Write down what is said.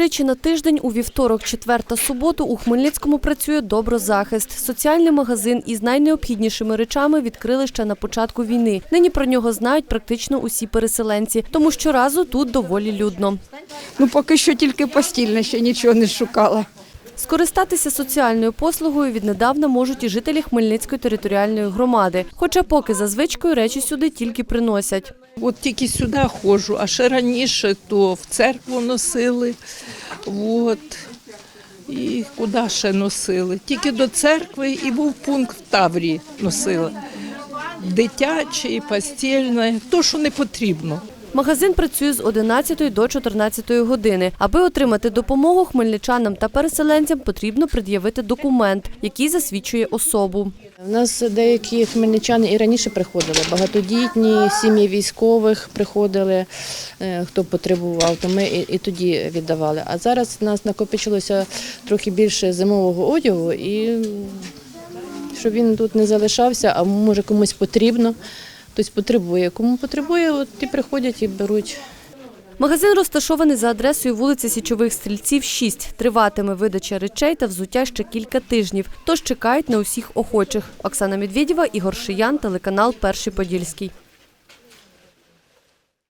Тричі на тиждень у вівторок, четвер та суботу у Хмельницькому працює Доброзахист. Соціальний магазин із найнеобхіднішими речами відкрили ще на початку війни. Нині про нього знають практично усі переселенці, тому щоразу тут доволі людно. Ну, поки що тільки постільне, ще нічого не шукала. Скористатися соціальною послугою віднедавна можуть і жителі Хмельницької територіальної громади. Хоча поки за звичкою речі сюди тільки приносять. От тільки сюди ходжу, а ще раніше то в церкву носили. От. І куди ще носили? Тільки до церкви і був пункт в Таврії носила. Дитяче, постільне, то, що не потрібно. Магазин працює з 11 до 14 години. Аби отримати допомогу хмельничанам та переселенцям, потрібно пред'явити документ, який засвідчує особу. У нас деякі хмельничани і раніше приходили. Багатодітні сім'ї військових приходили, е, хто потребував, то ми і, тоді віддавали. А зараз у нас накопичилося трохи більше зимового одягу, і щоб він тут не залишався, а може комусь потрібно. Хтось потребує. Кому потребує, от і приходять і беруть. Магазин розташований за адресою вулиці Січових Стрільців, 6. Триватиме видача речей та взуття ще кілька тижнів. Тож чекають на усіх охочих. Оксана Медведєва, Ігор Шиян, телеканал Перший Подільський.